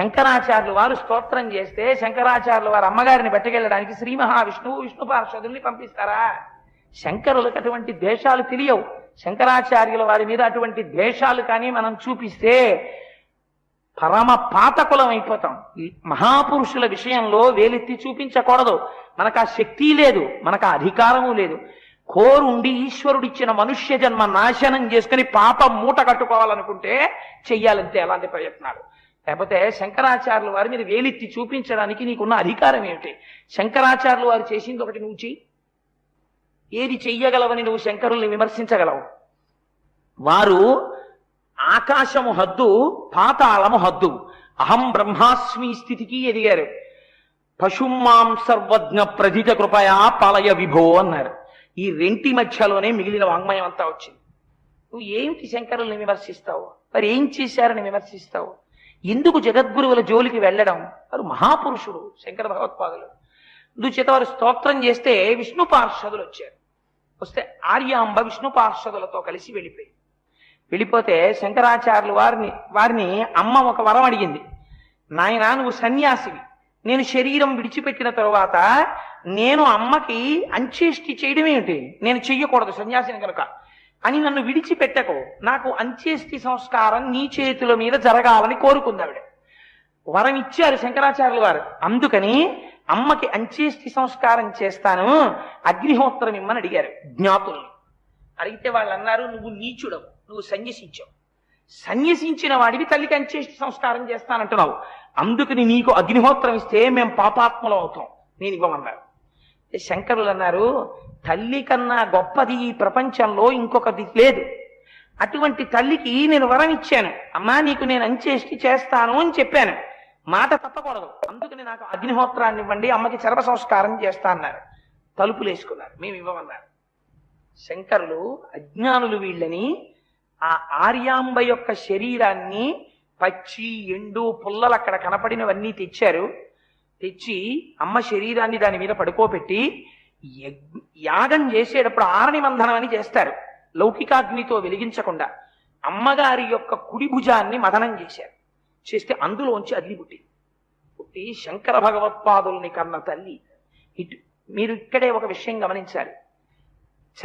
శంకరాచార్యులు వారు స్తోత్రం చేస్తే శంకరాచార్యులు వారు అమ్మగారిని బట్టకెళ్ళడానికి శ్రీ మహావిష్ణువు విష్ణు పార్షదుల్ని పంపిస్తారా? శంకరులకు అటువంటి ద్వేషాలు తెలియవు. శంకరాచార్యుల వారి మీద అటువంటి ద్వేషాలు కానీ మనం చూపిస్తే పరమ పాతకులం అయిపోతాం. ఈ మహాపురుషుల విషయంలో వేలెత్తి చూపించకూడదు. మనకు ఆ శక్తి లేదు మనకు ఆ అధికారము లేదు. కోరుండి ఈశ్వరుడిచ్చిన మనుష్య జన్మ నాశనం చేసుకుని పాపం మూట కట్టుకోవాలనుకుంటే చెయ్యాలంతే అలాంటి ప్రయత్నాలు. లేకపోతే శంకరాచార్యుల వారి మీద వేలెత్తి చూపించడానికి నీకున్న అధికారం ఏమిటి? శంకరాచార్యులు వారు చేసింది ఒకటి నువ్వు చెయ్యి. ఏది చెయ్యగలవని నువ్వు శంకరుల్ని విమర్శించగలవు? వారు ఆకాశము హద్దు పాతాళము హద్దు. అహం బ్రహ్మాస్మి స్థితికి ఎదిగారు. పశుమాం సర్వజ్ఞ ప్రధిత కృపయా పాలయ విభో అన్నారు. ఈ రెంటి మధ్యలోనే మిగిలిన వాంగ్మయం అంతా వచ్చింది. నువ్వు ఏమిటి శంకరుల్ని విమర్శిస్తావు? మరి ఏం చేశారని విమర్శిస్తావు? ఎందుకు జగద్గురువుల జోలికి వెళ్ళడం? వారు మహాపురుషుడు శంకర భగవత్పాదులు. అందుచేత వారు స్తోత్రం చేస్తే విష్ణు పార్షదులు వచ్చారు. వస్తే ఆర్యాంబ విష్ణు పార్షదులతో కలిసి వెళ్ళిపోయి వెళ్ళిపోతే శంకరాచార్యులు వారిని వారిని అమ్మ ఒక వరం అడిగింది. నాయన నువ్వు సన్యాసివి. నేను శరీరం విడిచిపెట్టిన తరువాత నేను అమ్మకి అంచేష్టి చేయడం ఏమిటి నేను చెయ్యకూడదు సన్యాసిని కనుక. అని నన్ను విడిచిపెట్టకు. నాకు అంత్యేష్టి సంస్కారం నీ చేతుల మీద జరగాలని కోరుకుంది ఆవిడ. వరం ఇచ్చారు శంకరాచార్యులు వారు. అందుకని అమ్మకి అంచేష్టి సంస్కారం చేస్తాను. అగ్నిహోత్రం ఇమ్మని అడిగారు జ్ఞాతుల్ని అడిగితే వాళ్ళు అన్నారు నువ్వు నీచుడవు. నువ్వు సన్యసించావు. సన్యసించిన వాడివి తల్లికి అంచేష్టి సంస్కారం చేస్తానంటున్నావు. అందుకని నీకు అగ్నిహోత్రం ఇస్తే మేము పాపాత్మలం అవుతాం. నేను ఇవ్వమన్నారు. శంకరులు అన్నారు తల్లి కన్నా గొప్పది ఈ ప్రపంచంలో ఇంకొకటి లేదు. అటువంటి తల్లికి నేను వరం ఇచ్చాను. అమ్మా నీకు నేను అంచేష్టి చేస్తాను అని చెప్పాను. మాట తప్పకూడదు. అందుకని నాకు అగ్నిహోత్రాన్ని ఇవ్వండి అమ్మకి చర్మ సంస్కారం చేస్తా అన్నారు. తలుపులు వేసుకున్నారు. మేము ఇవ్వమన్నారు. శంకరులు అజ్ఞానులు వీళ్ళని ఆ ఆర్యాంబ యొక్క శరీరాన్ని పచ్చి ఎండు పుల్లలు అక్కడ కనపడినవన్నీ తెచ్చారు. తెచ్చి అమ్మ శరీరాన్ని దాని మీద పడుకోబెట్టి యగ్- యాగం చేసేటప్పుడు ఆరణి మంధనం అని చేస్తారు. లౌకికాగ్నితో వెలిగించకుండా అమ్మగారి యొక్క కుడి భుజాన్ని మదనం చేశారు. చేస్తే అందులోంచి అగ్ని పుట్టింది పుట్టి శంకర భగవత్పాదుల్ని కన్న తల్లి ఇటు మీరు ఇక్కడే ఒక విషయం గమనించాలి.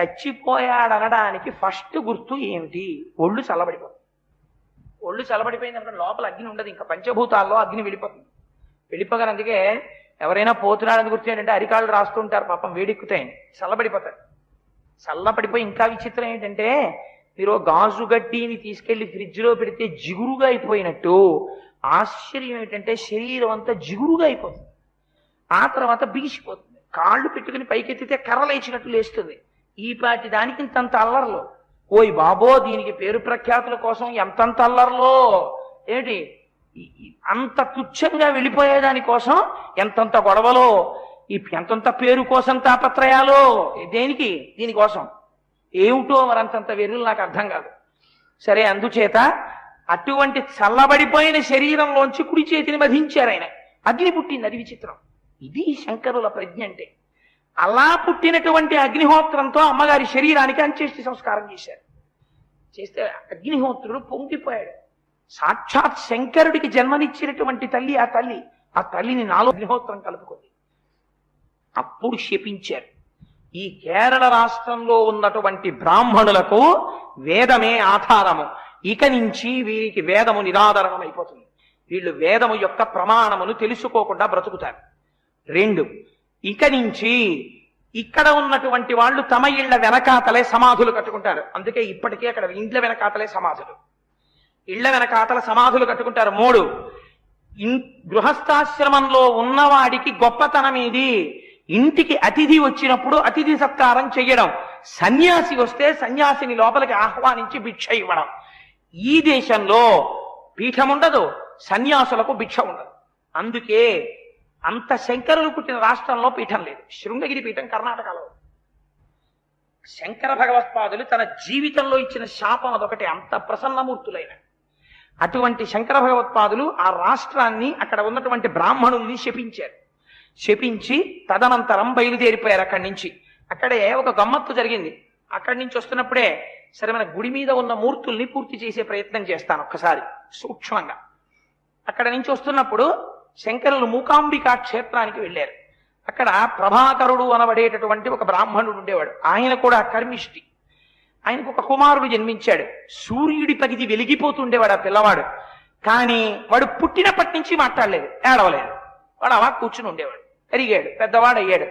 చచ్చిపోయాడనడానికి ఫస్ట్ గుర్తు ఏమిటి? ఒళ్ళు చల్లబడిపోతుంది. ఒళ్ళు చల్లబడిపోయింది లోపల అగ్ని ఉండదు ఇంకా పంచభూతాల్లో అగ్ని వెళ్ళిపోతుంది. వెళ్ళిపోగానే అందుకే ఎవరైనా పోతున్నాడని గుర్తు ఏంటంటే అరికాళ్ళు రాస్తుంటారు పాపం వేడెక్కుతాయని. చల్లబడిపోతారు. చల్లబడిపోయి ఇంకా విచిత్రం ఏంటంటే మీరు గాజు గడ్డిని తీసుకెళ్ళి ఫ్రిడ్జ్లో పెడితే జిగురుగా అయిపోయినట్టు ఆశ్చర్యం ఏంటంటే శరీరం అంతా జిగురుగా అయిపోతుంది. ఆ తర్వాత బిగిసిపోతుంది. కాళ్ళు పెట్టుకుని పైకెత్తితే కర్రలేచినట్టు లేస్తుంది. ఈ పాటి దానికి ఇంతంత అల్లర్లో. ఓయ్ బాబో దీనికి పేరు ప్రఖ్యాతుల కోసం ఎంతంత అల్లర్లో? ఏమిటి? అంత తుచ్చంగా వెళ్ళిపోయేదాని కోసం ఎంతంత గొడవలో ఈ ఎంతంత పేరు కోసం తాపత్రయాలో దేనికి? దీనికోసం ఏమిటో మరంతంత వెర్రులు నాకు అర్థం కాదు. సరే అందుచేత అటువంటి చల్లబడిపోయిన శరీరంలోంచి కుడి చేతిని మధించారు ఆయన. అగ్ని పుట్టింది అది విచిత్రం. ఇది శంకరుల ప్రజ్ఞ అంటే. అలా పుట్టినటువంటి అగ్నిహోత్రంతో అమ్మగారి శరీరానికి అంత్యేష్టి సంస్కారం చేశారు. చేస్తే అగ్నిహోత్రుడు పొంగిపోయాడు. సాక్షాత్ శంకరుడికి జన్మనిచ్చినటువంటి తల్లి ఆ తల్లి ఆ తల్లిని నాలో అగ్నిహోత్రం కలుపుకుంది. అప్పుడు శపించారు. ఈ కేరళ రాష్ట్రంలో ఉన్నటువంటి బ్రాహ్మణులకు వేదమే ఆధారము. ఇక నుంచి వీరికి వేదము నిరాధారణం అయిపోతుంది వీళ్ళు వేదము యొక్క ప్రమాణమును తెలుసుకోకుండా బ్రతుకుతారు. రెండు ఇక నుంచి ఇక్కడ ఉన్నటువంటి వాళ్ళు తమ ఇళ్ళ వెనకాతలే సమాధులు కట్టుకుంటారు. అందుకే ఇప్పటికే అక్కడ ఇండ్ల వెనకాతలే సమాధులు. ఇళ్ళ వెనకాతల సమాధులు కట్టుకుంటారు. మూడు ఇన్ గృహస్థాశ్రమంలో ఉన్నవాడికి గొప్పతనం ఇది ఇంటికి అతిథి వచ్చినప్పుడు అతిథి సత్కారం చెయ్యడం. సన్యాసి వస్తే సన్యాసిని లోపలికి ఆహ్వానించి భిక్ష ఇవ్వడం. ఈ దేశంలో పీఠం ఉండదు సన్యాసులకు భిక్ష ఉండదు. అందుకే అంత శంకరులు పుట్టిన రాష్ట్రంలో పీఠం లేదు. శృంగగిరి పీఠం కర్ణాటకలో. శంకర భగవత్పాదులు తన జీవితంలో ఇచ్చిన శాపం అదొకటి. అంత ప్రసన్నమూర్తులైన అటువంటి శంకర భగవత్పాదులు ఆ రాష్ట్రాన్ని అక్కడ ఉన్నటువంటి బ్రాహ్మణుల్ని శపించారు. శపించి తదనంతరం బయలుదేరిపోయారు అక్కడి నుంచి. అక్కడే ఒక గమ్మత్తు జరిగింది. అక్కడి నుంచి వస్తున్నప్పుడే సరే మన గుడి మీద ఉన్న మూర్తుల్ని పూర్తి చేసే ప్రయత్నం చేస్తాను ఒక్కసారి సూక్ష్మంగా. అక్కడ నుంచి వస్తున్నప్పుడు శంకరులు మూకాంబికా క్షేత్రానికి వెళ్ళారు. అక్కడ ప్రభాకరుడు అనబడేటటువంటి ఒక బ్రాహ్మణుడు ఉండేవాడు. ఆయన కూడా కర్మిష్టి ఆయనకు ఒక కుమారుడు జన్మించాడు. సూర్యుడి పగిది వెలిగిపోతుండేవాడు ఆ పిల్లవాడు. కానీ వాడు పుట్టినప్పటి నుంచి మాట్లాడలేదు ఏడవలేదు. వాడు అలా కూర్చుని ఉండేవాడు. పెరిగాడు పెద్దవాడు అయ్యాడు.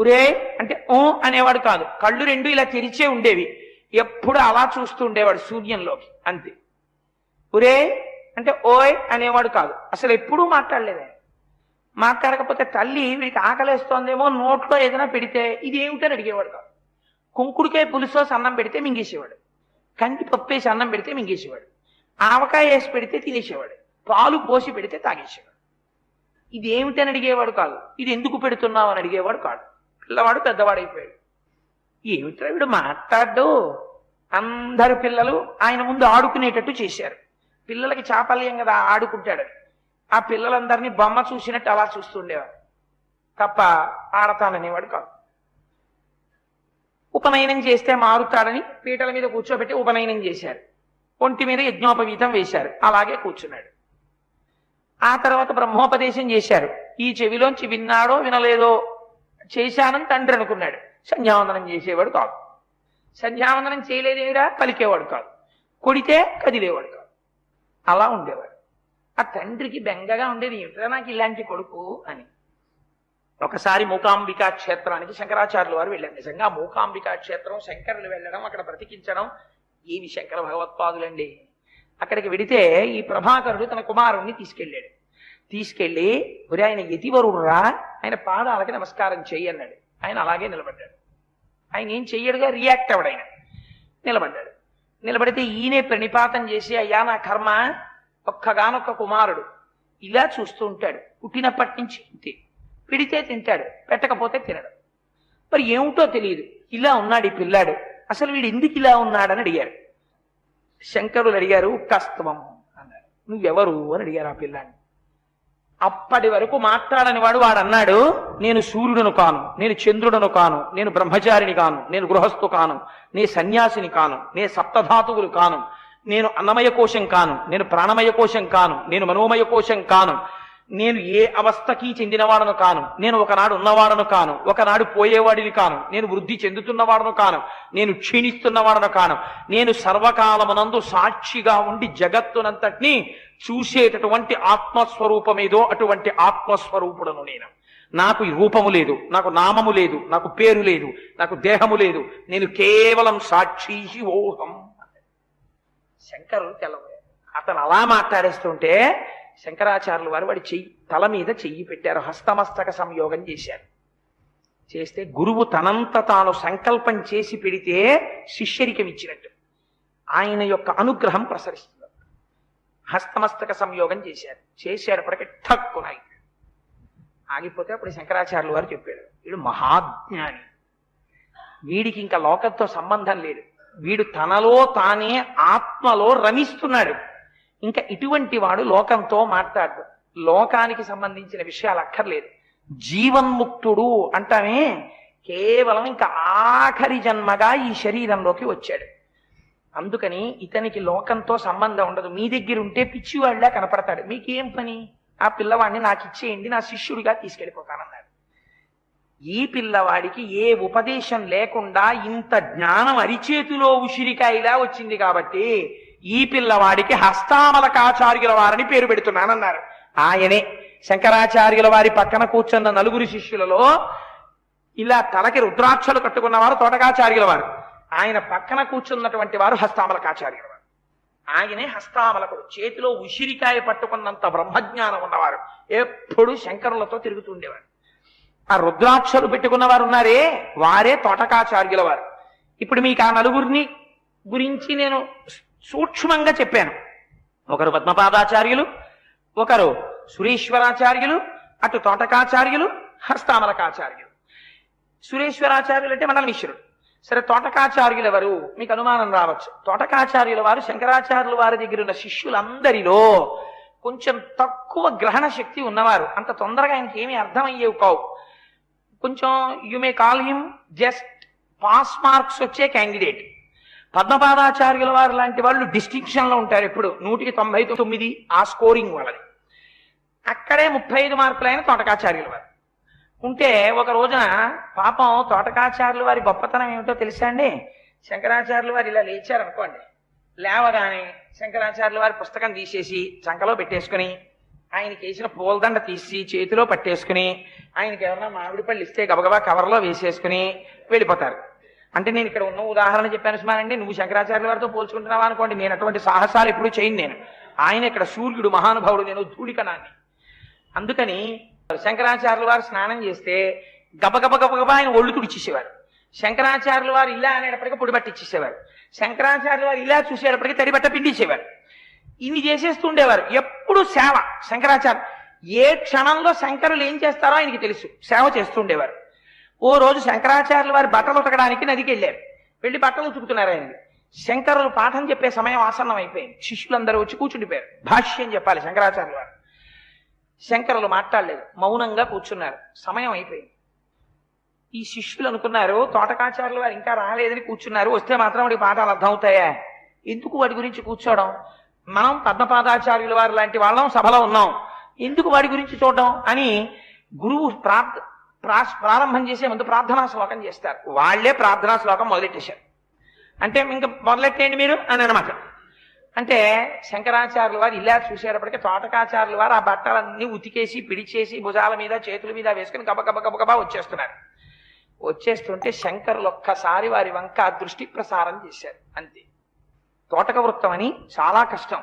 ఉరే అంటే ఓ అనేవాడు కాదు. కళ్ళు రెండు ఇలా తెరిచే ఉండేవి. ఎప్పుడు అలా చూస్తూ ఉండేవాడు సూర్యంలోకి అంతే. ఉరే అంటే ఓయ్ అనేవాడు కాదు. అసలు ఎప్పుడూ మాట్లాడలేదు. మాట్లాడకపోతే తల్లి వీడికి ఆకలేస్తోందేమో నోట్లో ఏదైనా పెడితే ఇది ఏమిటని అడిగేవాడు కాదు. కుంకుడికాయ పులుసో అన్నం పెడితే మింగేసేవాడు. కంటి పప్పు వేసి అన్నం పెడితే మింగేసేవాడు. ఆవకాయ వేసి పెడితే తినేసేవాడు. పాలు పోసి పెడితే తాగేసేవాడు. ఇది ఏమిటని అడిగేవాడు కాదు. ఇది ఎందుకు పెడుతున్నావు అని అడిగేవాడు కాదు. పిల్లవాడు పెద్దవాడైపోయాడు. ఏమిట్రా వీడు మాట్లాడు అందరు పిల్లలు ఆయన ముందు ఆడుకునేటట్టు చేశారు. పిల్లలకి చాపల్యం కదా ఆడుకుంటాడు. ఆ పిల్లలందరినీ బొమ్మ చూసినట్టు అలా చూస్తుండేవాడు. తప్ప ఆడతాననేవాడు కాదు. ఉపనయనం చేస్తే మారుతాడని పీటల మీద కూర్చోబెట్టి ఉపనయనం చేశారు. ఒంటి మీద యజ్ఞోపవీతం వేశారు. అలాగే కూర్చున్నాడు. ఆ తర్వాత బ్రహ్మోపదేశం చేశారు. ఈ చెవిలోంచి విన్నాడో వినలేదో చేశానని తండ్రి అనుకున్నాడు. సంధ్యావందనం చేసేవాడు కాదు. సంధ్యావందనం చేయలేదేమిరా? పలికేవాడు కాదు. కొడితే కదిలేవాడు కాదు. అలా ఉండేవాడు. ఆ తండ్రికి బెంగగా ఉండేది ఏమిట్రా నాకు ఇలాంటి కొడుకు? అని. ఒకసారి మూకాంబికా క్షేత్రానికి శంకరాచార్యుల వారు వెళ్ళారు. నిజంగా మూకాంబికా క్షేత్రం శంకరులు వెళ్ళడం అక్కడ బ్రతికించడం ఏవి శంకర భగవత్పాదులండి? అక్కడికి వెడితే ఈ ప్రభాకరుడు తన కుమారుణ్ణి తీసుకెళ్ళాడు. తీసుకెళ్ళి గురి ఆయన యతివరుడురా ఆయన పాదాలకి నమస్కారం చెయ్యి అన్నాడు. ఆయన అలాగే నిలబడ్డాడు. ఆయన ఏం చెయ్యడుగా? రియాక్ట్ అవ్వడు ఆయన నిలబడ్డాడు. నిలబడితే ఈయనే ప్రణిపాతం చేసి అయ్యా నా కర్మ ఒక్కగానొక్క కుమారుడు. ఇలా చూస్తూ ఉంటాడు. పుట్టినప్పటి నుంచి ఇంతే పిడితే తింటాడు పెట్టకపోతే తినడు. మరి ఏమిటో తెలియదు. ఇలా ఉన్నాడు ఈ పిల్లాడు. అసలు వీడు ఎందుకు ఇలా ఉన్నాడని అడిగారు. శంకరులు అడిగారు కస్తవం అన్నారు. నువ్వెవరు అని అడిగారు ఆ పిల్లాన్ని అప్పటి వరకు మాట్లాడని వాడు వాడు అన్నాడు నేను సూర్యుడను కాను నేను చంద్రుడను కాను నేను బ్రహ్మచారిని కాను నేను గృహస్థు కాను నే సన్యాసిని కాను నే సప్తధాతువులు కాను నేను అన్నమయ కోశం కాను నేను ప్రాణమయ కోశం కాను నేను మనోమయ కోశం కాను నేను ఏ అవస్థకి చెందినవాడను కాను. నేను ఒకనాడు ఉన్నవాడను కాను. ఒకనాడు పోయేవాడిని కాను. నేను వృద్ధి చెందుతున్నవాడను కాను. నేను క్షీణిస్తున్నవాడను కాను. నేను సర్వకాలమునందు సాక్షిగా ఉండి జగత్తునంతటిని చూసేటటువంటి ఆత్మస్వరూపమేదో అటువంటి ఆత్మస్వరూపుడను నేను. నాకు రూపము లేదు. నాకు నామము లేదు. నాకు పేరు లేదు. నాకు దేహము లేదు. నేను కేవలం సాక్షి ఓహం శంకరులు తెల్లబోయారు. అతను అలా మాట్లాడేస్తుంటే శంకరాచార్యులు వారు వాడి చెయ్యి తల మీద చెయ్యి పెట్టారు. హస్తమస్తక సంయోగం చేశారు. చేస్తే గురువు తనంత తాను సంకల్పం చేసి పెడితే శిష్యరికం ఇచ్చినట్టు. ఆయన యొక్క అనుగ్రహం ప్రసరిస్తుంది. హస్తమస్తక సంయోగం చేశారు. చేసేటప్పటికి ఠక్కునాయి ఆగిపోతే అప్పుడు శంకరాచార్యులు వారు చెప్పాడు వీడు మహాజ్ఞాని. వీడికి ఇంకా లోకంతో సంబంధం లేదు. వీడు తనలో తానే ఆత్మలో రమిస్తున్నాడు. ఇంకా ఇటువంటి వాడు లోకంతో మాట్లాడు లోకానికి సంబంధించిన విషయాలు అక్కర్లేదు. జీవన్ముక్తుడు అంటామే కేవలం ఇంకా ఆఖరి జన్మగా ఈ శరీరంలోకి వచ్చాడు. అందుకని ఇతనికి లోకంతో సంబంధం ఉండదు. మీ దగ్గర ఉంటే పిచ్చివాళ్ళ కనపడతాడు. మీకేం పని? ఆ పిల్లవాడిని నాకు ఇచ్చేయండి నా శిష్యుడిగా తీసుకెళ్ళిపోతానన్నాడు. ఈ పిల్లవాడికి ఏ ఉపదేశం లేకుండా ఇంత జ్ఞానం అరిచేతిలో ఉసిరికాయలా వచ్చింది కాబట్టి ఈ పిల్లవాడికి హస్తామలకాచార్యుల వారని పేరు పెడుతున్నానన్నారు. ఆయనే శంకరాచార్యుల వారి పక్కన కూర్చున్న నలుగురు శిష్యులలో ఇలా తలకి రుద్రాక్షలు కట్టుకున్నవారు తోటకాచార్యుల వారు. ఆయన పక్కన కూర్చున్నటువంటి వారు హస్తామలకాచార్యుల వారు. ఆయనే హస్తామలకుడు చేతిలో ఉసిరికాయ పట్టుకున్నంత బ్రహ్మజ్ఞానం ఉన్నవారు. ఎప్పుడు శంకరులతో తిరుగుతుండేవారు ఆ రుద్రాక్షలు పెట్టుకున్నవారు ఉన్నారే వారే తోటకాచార్యుల వారు. ఇప్పుడు మీకు ఆ నలుగురిని గురించి నేను సూక్ష్మంగా చెప్పాను. ఒకరు పద్మపాదాచార్యులు ఒకరు సురేశ్వరాచార్యులు అటు తోటకాచార్యులు హస్తామలకాచార్యులు. సురేశ్వరాచార్యులు అంటే మండల మిశ్రుడు. సరే తోటకాచార్యులు ఎవరు? మీకు అనుమానం రావచ్చు. తోటకాచార్యుల వారు శంకరాచార్యుల వారి దగ్గర ఉన్న శిష్యులందరిలో కొంచెం తక్కువ గ్రహణ శక్తి ఉన్నవారు. అంత తొందరగా ఆయనకి అర్థమయ్యేవి కావు. కొంచెం you may call him just pass marks వచ్చే క్యాండిడేట్ పద్మపాదాచార్యుల వారు లాంటి వాళ్ళు డిస్టింక్షన్లో ఉంటారు ఎప్పుడు. నూటికి తొంభై తొమ్మిది ఆ స్కోరింగ్ వాళ్ళది. అక్కడే ముప్పై ఐదు మార్కులైన తోటకాచార్యులు వారు. ఉంటే ఒక రోజున పాపం తోటకాచార్యులు వారి గొప్పతనం ఏమిటో తెలుసా అండి? శంకరాచార్యులు వారు ఇలా లేచారనుకోండి లేవగానే శంకరాచార్యులు వారి పుస్తకం తీసేసి చంకలో పెట్టేసుకుని ఆయనకి వేసిన పూలదండ తీసి చేతిలో పట్టేసుకుని ఆయనకి ఎవరైనా మామిడి పళ్ళు ఇస్తే గబగబా కవర్లో వేసేసుకుని వెళ్ళిపోతారు. అంటే నేను ఇక్కడ ఉన్న ఉదాహరణ చెప్పాను సుమానండి నువ్వు శంకరాచార్యుల వారితో పోల్చుకుంటున్నావా అనుకోండి. నేను అటువంటి సాహసాలు ఎప్పుడూ చేయను నేను. ఆయన ఇక్కడ సూర్యుడు మహానుభావుడు నేను ధూళికణాన్ని. అందుకని శంకరాచార్యుల వారు స్నానం చేస్తే గబగబ గబగబా ఆయన ఒళ్ళు తుడిచేసేవారు. శంకరాచార్యుల వారు ఇలా అనేటప్పటికీ పొడి పట్టించేసేవారు శంకరాచార్యుల వారు ఇలా చూసేటప్పటికీ తడి బట్ట పిండిచేవారు ఇవి చేసేస్తుండేవారు ఎప్పుడు సేవ శంకరాచార్య ఏ క్షణంలో శంకరులు ఏం చేస్తారో ఆయనకి తెలుసు. సేవ చేస్తుండేవారు ఓ రోజు శంకరాచార్యులు వారి బట్టలు ఉతకడానికి నదికి వెళ్ళారు. వెళ్ళి బట్టలు ఉతుకుతున్నారు ఆయన శంకరులు పాఠం చెప్పే సమయం ఆసన్నం అయిపోయింది. శిష్యులందరూ వచ్చి కూర్చుండిపోయారు. భాష్యం చెప్పాలి శంకరాచార్యులు వారు. శంకరులు మాట్లాడలేదు. మౌనంగా కూర్చున్నారు. సమయం అయిపోయింది. ఈ శిష్యులు అనుకున్నారు తోటకాచార్యులు వారు ఇంకా రాలేదని కూర్చున్నారు. వస్తే మాత్రం వాడికి పాఠాలు అర్థమవుతాయా ఎందుకు వాడి గురించి కూర్చోవడం మనం పద్మపాదాచార్యుల వారు లాంటి వాళ్ళం సభలో ఉన్నాం. ఎందుకు వాడి గురించి చూడడం? అని గురువు ప్రార్థ ప్రా- ప్రారంభం చేసే ముందు ప్రార్థనా శ్లోకం చేస్తారు. వాళ్ళే ప్రార్థనా శ్లోకం మొదలెట్టేశారు. అంటే ఇంకా మొదలెట్టేయండి మీరు అని అనమాట. అంటే శంకరాచార్యుల వారు ఇలా చూసేటప్పటికి తోటకాచార్యుల వారు ఆ బట్టలన్నీ ఉతికేసి పిడిచేసి భుజాల మీద చేతుల మీద వేసుకుని గబగబ గబగబా వచ్చేస్తున్నారు. వచ్చేస్తుంటే శంకరులు ఒక్కసారి వారి వంక దృష్టి ప్రసారం చేశారు. అంతే. తోటక వృత్తం అని చాలా కష్టం.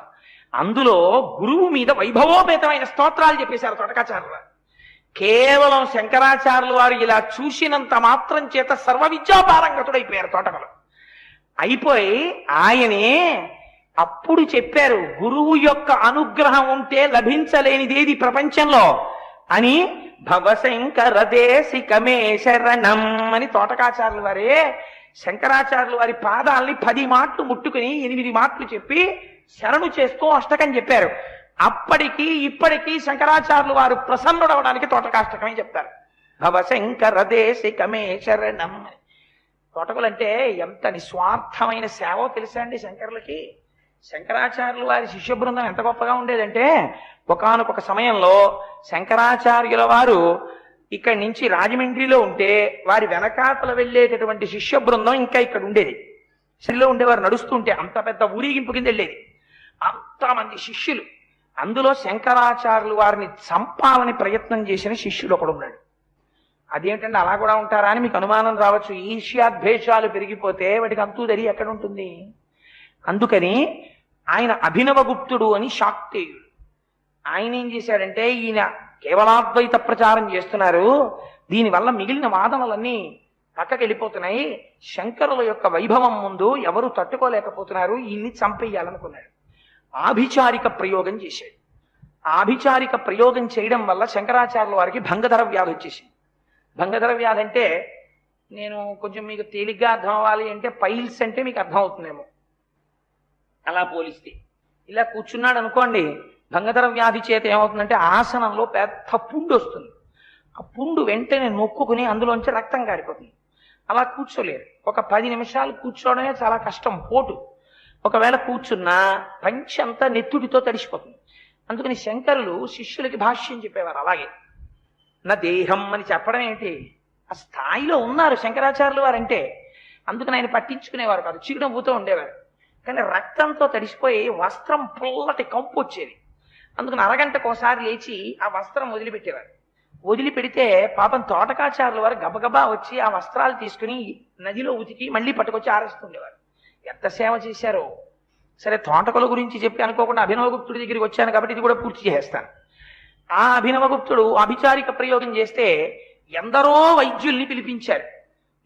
అందులో గురువు మీద వైభవోపేతమైన స్తోత్రాలు చెప్పేశారు తోటకాచార్యులు వారు. కేవలం శంకరాచార్యుల వారు ఇలా చూసినంత మాత్రం చేత సర్వ విద్యాపారంగతుడైపోయారు తోటకలు అయిపోయి ఆయనే అప్పుడు చెప్పారు గురువు యొక్క అనుగ్రహం ఉంటే లభించలేనిదేది ప్రపంచంలో అని భవశంకర దేశికమే శరణం అని తోటకాచార్యులు వారే శంకరాచార్యులు వారి పాదాల్ని పది మాటలు ముట్టుకుని ఎనిమిది మాటలు చెప్పి శరణు చేస్తూ అష్టకం చెప్పారు. అప్పటికి ఇప్పటికీ శంకరాచార్యులు వారు ప్రసన్నుడవడానికి తోటకాష్టకమే చెప్తారు. భవశంకర దేశికమే శరణం. అని తోటకులంటే ఎంత నిస్వార్థమైన సేవో తెలుసా అండి శంకరులకి? శంకరాచార్యుల వారి శిష్య బృందం ఎంత గొప్పగా ఉండేదంటే ఒకానొక సమయంలో శంకరాచార్యుల వారు ఇక్కడి నుంచి రాజమండ్రిలో ఉంటే వారి వెనకాతలు వెళ్ళేటటువంటి శిష్య బృందం ఇంకా ఇక్కడ ఉండేది. శ్రీలో ఉండేవారు నడుస్తుంటే అంత పెద్ద ఊరేగింపు కింద వెళ్ళేది. అంతమంది శిష్యులు అందులో శంకరాచార్యులు వారిని చంపాలని ప్రయత్నం చేసిన శిష్యుడు ఒకడు ఉన్నాడు. అదేంటంటే అలా కూడా ఉంటారా అని మీకు అనుమానం రావచ్చు. ఈర్ష్యాద్వేషాలు పెరిగిపోతే వాటికి అంతూ దరి ఎక్కడ ఉంటుంది? అందుకని ఆయన అభినవగుప్తుడు అని శాక్తేయుడు ఆయన ఏం చేశాడంటే ఈయన కేవలాద్వైత ప్రచారం చేస్తున్నారు. దీనివల్ల మిగిలిన వాదనలన్నీ పక్కకి వెళ్ళిపోతున్నాయి. శంకరుల యొక్క వైభవం ముందు ఎవరు తట్టుకోలేకపోతున్నారు. ఈయన్ని చంపేయాలనుకున్నాడు ఆభిచారిక ప్రయోగం చేశాడు. ఆభిచారిక ప్రయోగం చేయడం వల్ల శంకరాచార్యుల వారికి భంగధర వ్యాధి వచ్చేసింది. భంగధర వ్యాధి అంటే నేను కొంచెం మీకు తేలిగ్గా అర్థం అవ్వాలి అంటే పైల్స్ అంటే మీకు అర్థం అవుతుందేమో. అలా పోలిస్తే. ఇలా కూర్చున్నాడు అనుకోండి భంగధర వ్యాధి చేత ఏమవుతుందంటే ఆసనంలో పెద్ద పుండు వస్తుంది. ఆ పుండు వెంటనే నొక్కుకుని అందులోంచి రక్తం కారిపోతుంది. అలా కూర్చోలేరు. ఒక పది నిమిషాలు కూర్చోవడమే చాలా కష్టం పోటు. ఒకవేళ కూర్చున్నా పంచి అంతా నెత్తుడితో తడిసిపోతుంది. అందుకని శంకరులు శిష్యులకి భాష్యం చెప్పేవారు అలాగే. నా దేహం అని చెప్పడం ఏంటి? ఆ స్థాయిలో ఉన్నారు శంకరాచార్యులు వారంటే. అందుకని ఆయన పట్టించుకునేవారు కాదు. చిరునవ్వుతో ఉండేవారు. కానీ రక్తంతో తడిసిపోయి వస్త్రం పుల్లటి కంపు వచ్చేది. అందుకని అరగంటకు ఒకసారి లేచి ఆ వస్త్రం వదిలిపెట్టేవారు. వదిలిపెడితే పాపం తోటకాచారుల వారు గబగబా వచ్చి ఆ వస్త్రాలు తీసుకుని నదిలో ఉతికి మళ్ళీ పట్టుకొచ్చి ఆరేస్తుండేవారు. ఎంత సేవ చేశారో. సరే తోటకుల గురించి చెప్పి అనుకోకుండా అభినవగుప్తుడి దగ్గరికి వచ్చాను కాబట్టి ఇది కూడా పూర్తి చేస్తాను ఆ అభినవగుప్తుడు అభిచారిక ప్రయోగం చేస్తే ఎందరో వైద్యుల్ని పిలిపించారు.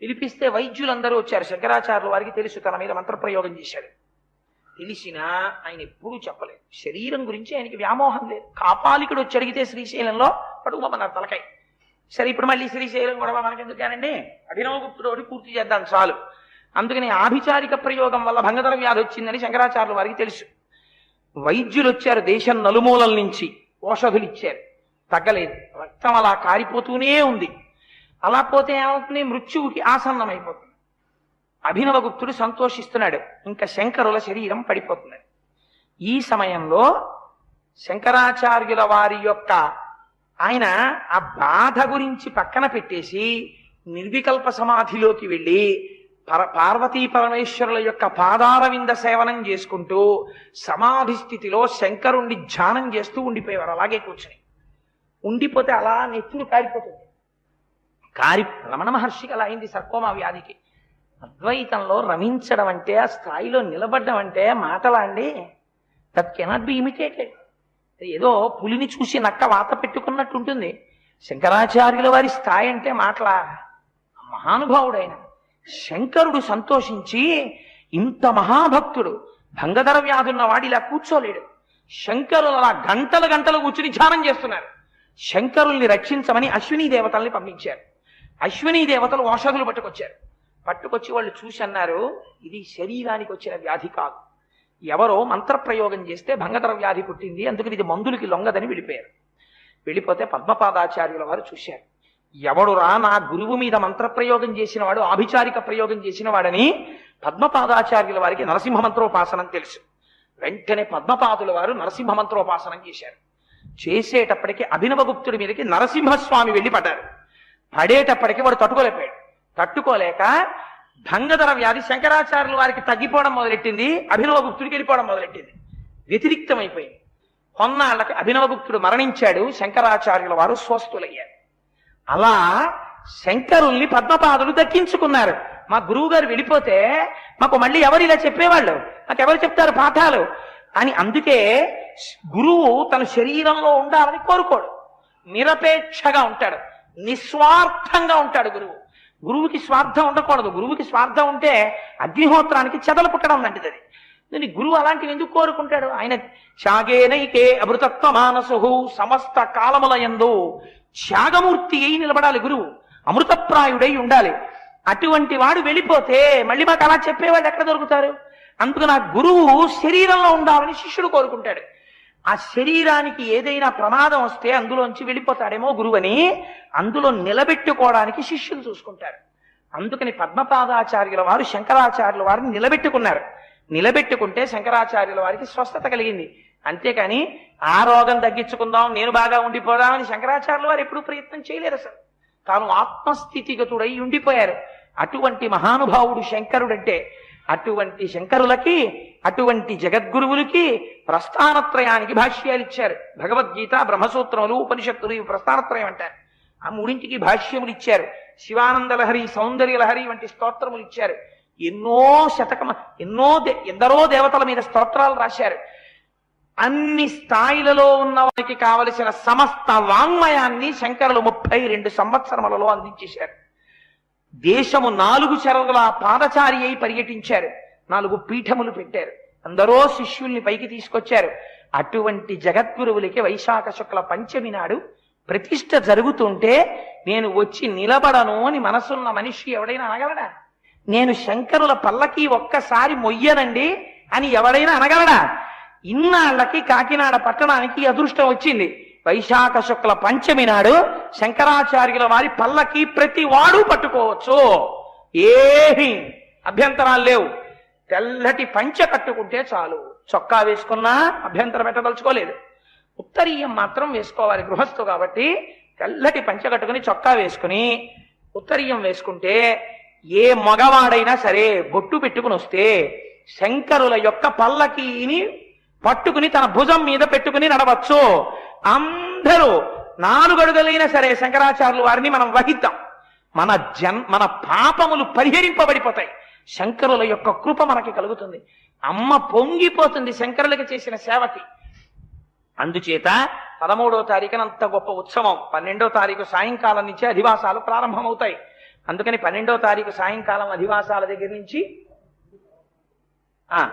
పిలిపిస్తే వైద్యులందరూ వచ్చారు. శంకరాచార్యుల వారికి తెలుసు తన మీద మంత్రప్రయోగం చేశాడు. తెలిసినా ఆయన ఎప్పుడూ చెప్పలేదు. శరీరం గురించి ఆయనకి వ్యామోహం లేదు. కాపాలికుడు వచ్చి అడిగితే శ్రీశైలంలో పడుకోమన్నారు తలకాయ. సరే ఇప్పుడు మళ్ళీ శ్రీశైలం గొడవ మనకెందుకేనండి అభినవగుప్తుడు పూర్తి చేద్దాం చాలు. అందుకని ఆభిచారిక ప్రయోగం వల్ల భంగధర వ్యాధి వచ్చిందని శంకరాచార్యుల వారికి తెలుసు. వైద్యులు వచ్చారు దేశం నలుమూలల నుంచి. ఓషధులు ఇచ్చారు. తగ్గలేదు. రక్తం అలా కారిపోతూనే ఉంది. అలా పోతే ఏమవుతుంది? మృత్యువుకి ఆసన్నమైపోతుంది. అభినవగుప్తుడు సంతోషిస్తున్నాడు. ఇంకా శంకరుల శరీరం పడిపోతున్నాడు ఈ సమయంలో శంకరాచార్యుల వారి యొక్క ఆయన ఆ బాధ గురించి పక్కన పెట్టేసి నిర్వికల్ప సమాధిలోకి వెళ్ళి పర పార్వతీ పరమేశ్వరుల యొక్క పాదారవింద సేవనం చేసుకుంటూ సమాధి స్థితిలో శంకరుణ్ణి ధ్యానం చేస్తూ ఉండిపోయేవారు. అలాగే కూర్చుని. ఉండిపోతే అలా నెత్తురు కారిపోతుంది. కారి రమణ మహర్షికి అలా అయింది సర్కోమా వ్యాధికి. అద్వైతంలో రమించడం అంటే ఆ స్థాయిలో నిలబడడం అంటే మాటలా అండి దట్ కెనాట్ బి ఇమిటేటెడ్ ఏదో పులిని చూసి నక్క వాత పెట్టుకున్నట్టు ఉంటుంది శంకరాచార్యుల వారి స్థాయి అంటే మాటలా. మహానుభావుడైన శంకరుడు సంతోషించి ఇంత మహాభక్తుడు భంగధర వ్యాధున్న వాడిలా ఇలా కూర్చోలేడు. శంకరులు అలా గంటలు గంటలు కూర్చుని ధ్యానం చేస్తున్నారు. శంకరుల్ని రక్షించమని అశ్విని దేవతల్ని పంపించారు. అశ్విని దేవతలు ఔషధులు పట్టుకొచ్చారు. పట్టుకొచ్చి వాళ్ళు చూసి అన్నారు ఇది శరీరానికి వచ్చిన వ్యాధి కాదు. ఎవరో మంత్రప్రయోగం చేస్తే భంగధర వ్యాధి పుట్టింది అందుకని ఇది మందులకి లొంగదని వెళ్ళిపోయారు వెళ్ళిపోతే పద్మపాదాచార్యుల వారు చూశారు. ఎవడురా నా గురువు మీద మంత్రప్రయోగం చేసిన వాడు ఆభిచారిక ప్రయోగం చేసిన వాడని పద్మపాదాచార్యుల వారికి నరసింహ మంత్రోపాసనం తెలుసు. వెంటనే పద్మపాదుల వారు నరసింహ మంత్రోపాసనం చేశారు. చేసేటప్పటికి అభినవగుప్తుడి మీదకి నరసింహస్వామి వెళ్ళి పడ్డారు. పడేటప్పటికి వాడు తట్టుకోలేకపోయాడు. తట్టుకోలేక భంగధర వ్యాధి శంకరాచార్యుల వారికి తగ్గిపోవడం మొదలెట్టింది అభినవగుప్తుడికి వెళ్ళిపోవడం మొదలెట్టింది. వ్యతిరిక్తమైపోయింది. కొన్నాళ్ళకి అభినవగుప్తుడు మరణించాడు శంకరాచార్యుల వారు స్వస్థులయ్యారు. అలా శంకరుల్ని పద్మపాదులు దక్కించుకున్నారు. మా గురువు గారు వెళ్ళిపోతే మాకు మళ్ళీ ఎవరు ఇలా చెప్పేవాళ్ళు? మాకు ఎవరు చెప్తారు పాఠాలు? అని అందుకే గురువు తన శరీరంలో ఉండాలని కోరుకోడు. నిరపేక్షగా ఉంటాడు. నిస్వార్థంగా ఉంటాడు గురువు. గురువుకి స్వార్థం ఉండకూడదు. గురువుకి స్వార్థం ఉంటే అగ్నిహోత్రానికి చెదలు పుట్టడం లాంటిది అది. దీని గురువు అలాంటివి ఎందుకు కోరుకుంటాడు? ఆయన త్యాగేనైకే అమృతత్వ మానసు సమస్త కాలముల ఎందు త్యాగమూర్తి అయి నిలబడాలి గురువు. అమృతప్రాయుడై ఉండాలి. అటువంటి వాడు వెళ్ళిపోతే మళ్ళీ మాకు అలా చెప్పేవాళ్ళు ఎక్కడ దొరుకుతారు? అందుకు నా గురువు శరీరంలో ఉండాలని శిష్యుడు కోరుకుంటాడు. ఆ శరీరానికి ఏదైనా ప్రమాదం వస్తే అందులోంచి వెళ్ళిపోతాడేమో గురువని అందులో నిలబెట్టుకోవడానికి శిష్యులు చూసుకుంటారు. అందుకని పద్మపాదాచార్యుల వారు శంకరాచార్యుల వారిని నిలబెట్టుకున్నారు. నిలబెట్టుకుంటే శంకరాచార్యుల వారికి స్వస్థత కలిగింది. అంతేకాని ఆ రోగం తగ్గించుకుందాం నేను బాగా ఉండిపోదామని శంకరాచార్యులు వారు ఎప్పుడు ప్రయత్నం చేయలేరు అసలు. తాను ఆత్మస్థితిగతుడై ఉండిపోయారు. అటువంటి మహానుభావుడు శంకరుడంటే అటువంటి శంకరులకి అటువంటి జగద్గురువులకి ప్రస్థానత్రయానికి భాష్యాలు ఇచ్చారు భగవద్గీత బ్రహ్మసూత్రములు ఉపనిషత్తులు ఇవి ప్రస్థానత్రయం అంటారు. ఆ మూడింటికి భాష్యములు ఇచ్చారు శివానంద లహరి సౌందర్య లహరి వంటి స్తోత్రములు ఇచ్చారు ఎన్నో శతకమ ఎన్నో దే- ఎందరో దేవతల మీద స్తోత్రాలు రాశారు. అన్ని స్థాయిలలో ఉన్న వారికి కావలసిన సమస్త వాంగ్మయాన్ని శంకరులు ముప్పై రెండు సంవత్సరములలో అందించేశారు. దేశము నాలుగు చెరవుల పాదచారి అయి పర్యటించారు. నాలుగు పీఠములు పెట్టారు. అందరో శిష్యుల్ని పైకి తీసుకొచ్చారు. అటువంటి జగద్గురువులకి వైశాఖ శుక్ల పంచమి నాడు ప్రతిష్ట జరుగుతుంటే నేను వచ్చి నిలబడను అని మనసున్న మనిషి ఎవడైనా అనగలడా? నేను శంకరుల పల్లకి ఒక్కసారి మొయ్యనండి అని ఎవడైనా అనగలడా? ఇన్నాళ్ళకి కాకినాడ పట్టణానికి అదృష్టం వచ్చింది. వైశాఖ శుక్ల పంచమి నాడు శంకరాచార్యుల వారి పల్లకి ప్రతి వాడు పట్టుకోవచ్చు. ఏమి అభ్యంతరాలు లేవు. తెల్లటి పంచ కట్టుకుంటే చాలు. చొక్కా వేసుకున్నా అభ్యంతరం పెట్టదలుచుకోలేదు. ఉత్తరీయం మాత్రం వేసుకోవాలి గృహస్థు కాబట్టి తెల్లటి పంచ కట్టుకుని చొక్కా వేసుకుని ఉత్తరీయం వేసుకుంటే ఏ మగవాడైనా సరే బొట్టు పెట్టుకుని వస్తే శంకరుల యొక్క పల్లకీని పట్టుకుని తన భుజం మీద పెట్టుకుని నడవచ్చు. అందరూ నాలుగడుగులైనా సరే శంకరాచార్యులు వారిని మనం వహిద్దాం. మన జన్ మన పాపములు పరిహరింపబడిపోతాయి. శంకరుల యొక్క కృప మనకి కలుగుతుంది. అమ్మ పొంగిపోతుంది శంకరులకి చేసిన సేవకి. అందుచేత పదమూడో తారీఖున అంత గొప్ప ఉత్సవం. పన్నెండో తారీఖు సాయంకాలం నుంచి అధివాసాలు ప్రారంభమవుతాయి. అందుకని పన్నెండో తారీఖు సాయంకాలం అధివాసాల దగ్గర నుంచి ఆ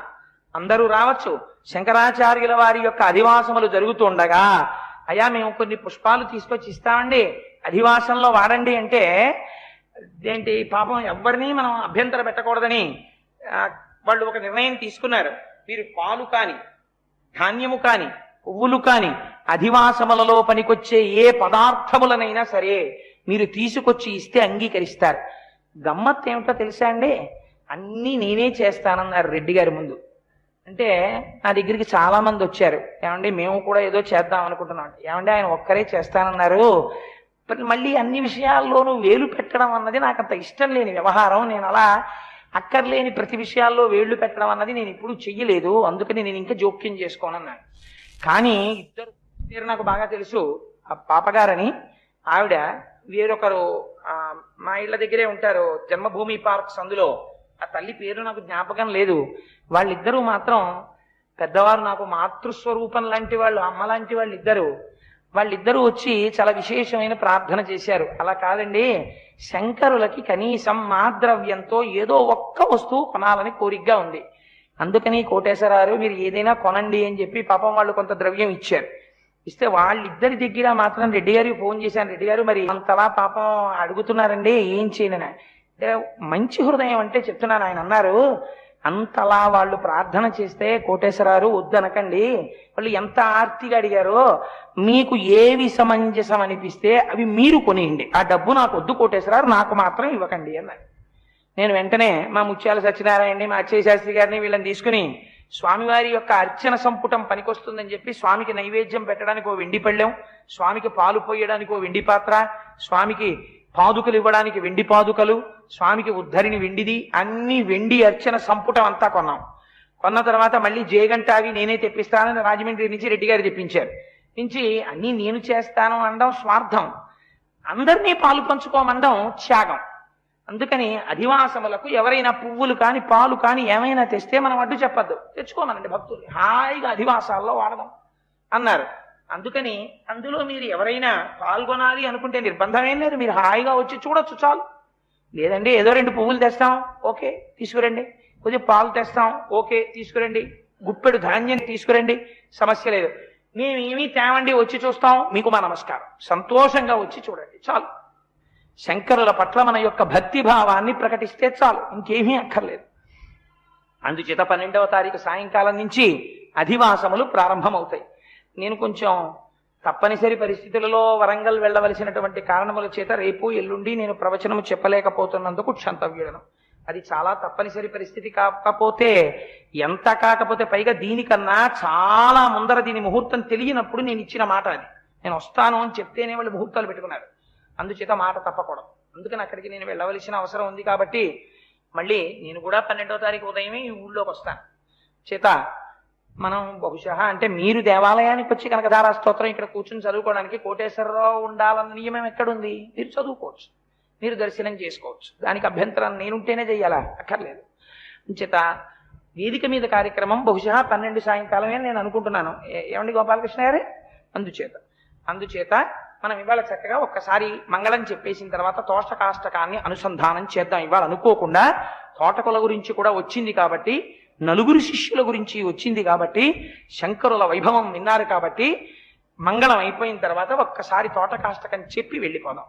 అందరూ రావచ్చు. శంకరాచార్యుల వారి యొక్క అధివాసములు జరుగుతుండగా అయ్యా మేము కొన్ని పుష్పాలు తీసుకొచ్చి ఇస్తామండి. అధివాసంలో వాడండి అంటే ఏంటి పాపం ఎవరిని మనం అభ్యంతర పెట్టకూడదని వాళ్ళు ఒక నిర్ణయం తీసుకున్నారు. మీరు పాలు కాని ధాన్యము కాని పువ్వులు కాని అధివాసములలో పనికొచ్చే ఏ పదార్థములనైనా సరే మీరు తీసుకొచ్చి ఇస్తే అంగీకరిస్తారు. గమ్మత్ ఏమిటో తెలుసా అండి? అన్నీ నేనే చేస్తానన్నారు రెడ్డి గారి ముందు. అంటే నా దగ్గరికి చాలా మంది వచ్చారు. ఏమంటే మేము కూడా ఏదో చేద్దాం అనుకుంటున్నాం. ఏమంటే ఆయన ఒక్కరే చేస్తానన్నారు. మళ్ళీ అన్ని విషయాల్లోనూ వేలు పెట్టడం అన్నది నాకు అంత ఇష్టం లేని వ్యవహారం. నేను అలా అక్కర్లేని ప్రతి విషయాల్లో వేళ్ళు పెట్టడం అన్నది నేను ఇప్పుడు చెయ్యలేదు. అందుకని నేను ఇంకా జోక్యం చేసుకోనన్నాను. కానీ ఇద్దరు పేరు నాకు బాగా తెలుసు. ఆ పాపగారని ఆవిడ వేరొకరు మా ఇళ్ళ దగ్గరే ఉంటారు జన్మభూమి పార్క్స్ అందులో. ఆ తల్లి పేరు నాకు జ్ఞాపకం లేదు. వాళ్ళిద్దరూ మాత్రం పెద్దవారు నాకు మాతృస్వరూపం లాంటి వాళ్ళు అమ్మ లాంటి వాళ్ళు ఇద్దరు వాళ్ళిద్దరూ వచ్చి చాలా విశేషమైన ప్రార్థన చేశారు. అలా కాదండి. శంకరులకి కనీసం మాద్రవ్యంతో ఏదో ఒక్క వస్తువు కొనాలని కోరికగా ఉంది. అందుకని కోటేశ్వరారు మీరు ఏదైనా కొనండి అని చెప్పి పాపం వాళ్ళు కొంత ద్రవ్యం ఇచ్చారు. ఇస్తే వాళ్ళిద్దరి దగ్గర మాత్రం రెడ్డి గారికి ఫోన్ చేశాను. రెడ్డి గారు మరి అంతలా పాపం అడుగుతున్నారండి ఏం చేయనని? అంటే మంచి హృదయం అంటే చెప్తున్నాను ఆయన అన్నారు. అంతలా వాళ్ళు ప్రార్థన చేస్తే కోటేశ్వరారు వద్దనకండి. వాళ్ళు ఎంత ఆర్తిగా అడిగారో మీకు ఏవి సమంజసం అనిపిస్తే అవి మీరు కొనియండి. ఆ డబ్బు నాకు వద్దు కోటేశ్వరారు నాకు మాత్రం ఇవ్వకండి అన్నారు. నేను వెంటనే మా ముత్యాల సత్యనారాయణని మా అచ్చయ్య శాస్త్రి గారిని వీళ్ళని తీసుకుని స్వామివారి యొక్క అర్చన సంపుటం పనికొస్తుందని చెప్పి స్వామికి నైవేద్యం పెట్టడానికి ఓ వెండి పళ్ళెం స్వామికి పాలు పోయడానికి ఓ వెండి పాత్ర స్వామికి పాదుకలు ఇవ్వడానికి వెండి పాదుకలు స్వామికి ఉద్ధరిని వెండిది అన్ని వెండి అర్చన సంపుటం అంతా కొన్నాం. కొన్న తర్వాత మళ్ళీ జయగంట అవి నేనే తెప్పిస్తానని రాజమండ్రి నుంచి రెడ్డి గారు తెప్పించారు. నుంచి అన్నీ నేను చేస్తాను అనడం స్వార్థం. అందరినీ పాలు పంచుకోమండం త్యాగం. అందుకని అధివాసములకు ఎవరైనా పువ్వులు కానీ పాలు కానీ ఏమైనా తెస్తే మనం అడ్డు చెప్పద్దు. తెచ్చుకోమనండి భక్తులు. హాయిగా అధివాసాల్లో వాడదాం అన్నారు. అందుకని అందులో మీరు ఎవరైనా పాల్గొనాలి అనుకుంటే నిర్బంధం ఏం లేదు. మీరు హాయిగా వచ్చి చూడొచ్చు చాలు. లేదండి ఏదో రెండు పువ్వులు తెస్తాం ఓకే తీసుకురండి. కొద్దిగా పాలు తెస్తాం ఓకే తీసుకురండి. గుప్పెడు ధాన్యం తీసుకురండి సమస్య లేదు. మేము ఏమీ తేవండి వచ్చి చూస్తాం మీకు మా నమస్కారం. సంతోషంగా వచ్చి చూడండి చాలు. శంకరుల పట్ల మన యొక్క భక్తి భావాన్ని ప్రకటిస్తే చాలు ఇంకేమీ అక్కర్లేదు. అందుచేత పన్నెండవ తారీఖు సాయంకాలం నుంచి అధివాసములు ప్రారంభమవుతాయి. నేను కొంచెం తప్పనిసరి పరిస్థితులలో వరంగల్ వెళ్ళవలసినటువంటి కారణముల చేత రేపు ఎల్లుండి నేను ప్రవచనము చెప్పలేకపోతున్నందుకు క్షంతవ్యుడను. అది చాలా తప్పనిసరి పరిస్థితి కాకపోతే ఎంత కాకపోతే పైగా దీనికన్నా చాలా ముందర దీని ముహూర్తం తెలియనప్పుడు నేను ఇచ్చిన మాట అది. నేను వస్తాను అని చెప్తేనే వాళ్ళు ముహూర్తాలు పెట్టుకున్నారు. అందుచేత మాట తప్పకూడదు. అందుకని అక్కడికి నేను వెళ్ళవలసిన అవసరం ఉంది కాబట్టి మళ్ళీ నేను కూడా పన్నెండో తారీఖు ఉదయమే ఈ ఊళ్ళోకి వస్తాను. చేత మనం బహుశా అంటే మీరు దేవాలయానికి వచ్చి కనకధారా స్తోత్రం ఇక్కడ కూర్చుని చదువుకోవడానికి కోటేశ్వరరావు ఉండాలన్న నియమం ఎక్కడుంది? మీరు చదువుకోవచ్చు. మీరు దర్శనం చేసుకోవచ్చు. దానికి అభ్యంతరం నేనుంటేనే చెయ్యాలా? అక్కర్లేదు. చేత వేదిక మీద కార్యక్రమం బహుశా పన్నెండు సాయంకాలమే నేను అనుకుంటున్నాను. ఏ- ఏమండి గోపాలకృష్ణ గారే? అందుచేత. అందుచేత మనం ఇవాళ చక్కగా ఒక్కసారి మంగళం చెప్పేసిన తర్వాత తోషకాష్టకాన్ని అనుసంధానం చేద్దాం. ఇవాళ అనుకోకుండా తోటకుల గురించి కూడా వచ్చింది కాబట్టి నలుగురు శిష్యుల గురించి వచ్చింది కాబట్టి శంకరుల వైభవం విన్నారు కాబట్టి మంగళం అయిపోయిన తర్వాత ఒక్కసారి తోటకాష్టకం చెప్పి వెళ్ళిపోదాం.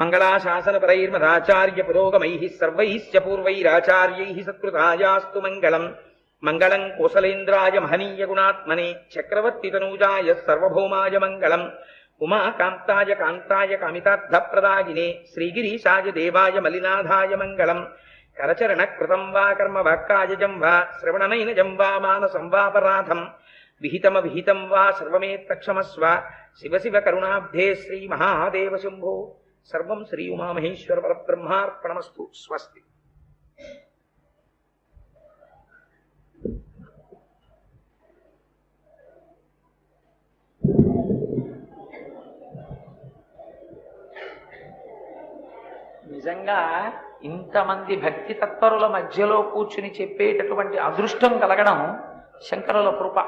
మంగళాశాసనపరైర్మదాచార్య పురోగమై సర్వైశ్చ పూర్వైరాచార్యై సత్కృతాయాస్తు మంగళం. మంగళం కోసలేంద్రాయ మహనీయ గుణాత్మనే చక్రవర్తి తనూజాయ సర్వభౌమాయ మంగళం. ఉమాకాంతాయ కాంతాయ కామితార్థప్రదాయినే శ్రీగిరీశాయ దేవాయ మలినాథాయ మంగళం. కరచరణ కృతం వా కర్మ వాక్కాయజం వా శ్రవణనైనజం వా మానసం వాపరాధం విహితమ విహితం వా సర్వమేత్తక్షమస్వ శివ శివ కరుణాబ్ధే శ్రీ మహాదేవ శంభో సర్వం శ్రీ ఉమామహేశ్వర పరబ్రహ్మార్పణమస్తు స్వస్తి నిజంగా ఇంతమంది భక్తి తత్పరుల మధ్యలో కూర్చుని చెప్పేటటువంటి అదృష్టం కలగడం శంకరుల కృప.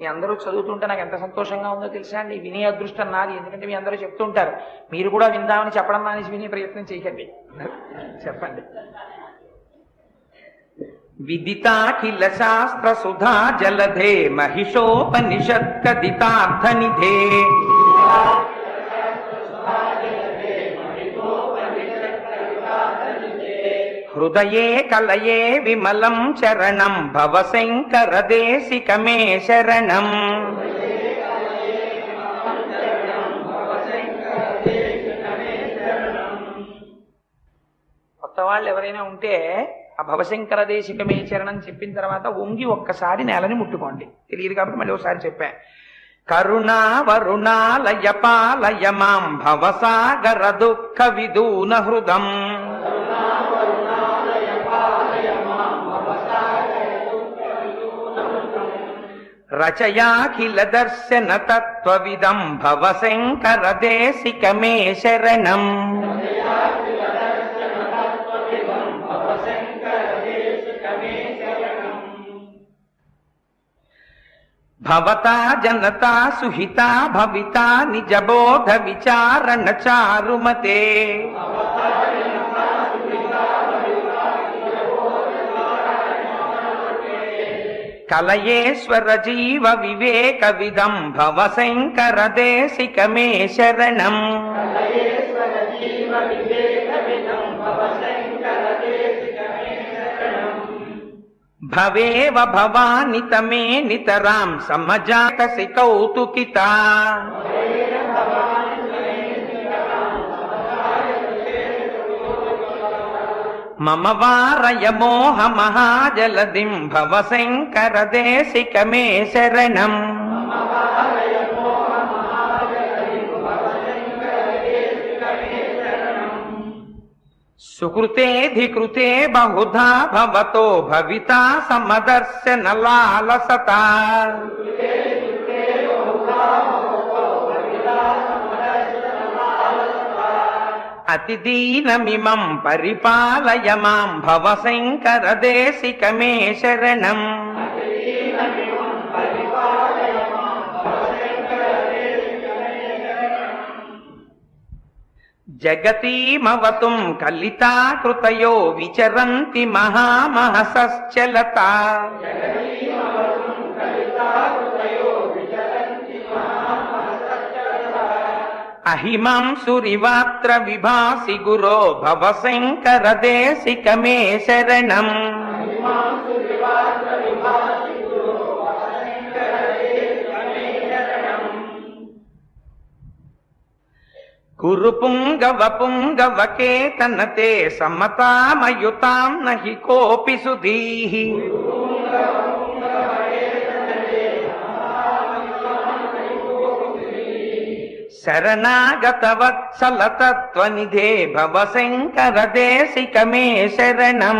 మీ అందరూ చదువుతుంటే నాకు ఎంత సంతోషంగా ఉందో తెలుసా అండి? వినే అదృష్టం నాది. ఎందుకంటే మీ అందరూ చెప్తుంటారు మీరు కూడా విందామని చెప్పడం మానేసి వినే ప్రయత్నం చేయకండి. చెప్పండి. విదితాఖిల శాస్త్ర సుధా జలధే మహిషోపనిషత్ కదితార్థ హృదయే కలయే విమలం చరణం భవశంకర దేశికమే శరణం. కొత్త వాళ్ళు ఎవరైనా ఉంటే ఆ భవశంకర దేశికమే చరణం చెప్పిన తర్వాత వంగి ఒక్కసారి నేలని ముట్టుకోండి. తెలియదు కాబట్టి మళ్ళీ ఒకసారి చెప్పాను కరుణా వరుణాలయ పాలయ మాం భవసాగర దుఃఖ విదూన హృదం. రచయాఖిల దర్శన తత్వవిదం దేశిక మే శరణం భవతా జనతా సుహితా భవితా నిజబోధ విచారణ చారుమతే కలయేశ్వర జీవ వివేక విదం దేశిక మే శరణం. భవేవ భవాని తమే నితరాం సమజాకసి కౌతుకితా. మమ వారయ మోహ మహాజలదిం దేశిక మే శరణం సుకృతేధికృతే బహుధా భవతో భవిత సమదర్శన లాలసత అతిదీనమిమం పరిపాలయ మాం భవ శంకర దేశిక మే శరణం. జగతీమవతుం కలితాకృతయో విచరంతి మహామహసశ్చలత. అహిమం అహిమాంసురివాత్ర విభాసి గురో భవశంకర దేశికమే శరణం. కురు పుంగవ పుంగవ కేతనతే సమతామయుతాం నహి కోపి సుధీః శరణాగత వత్సల తత్వనిధే భవ శంకర దేశికమే శరణం.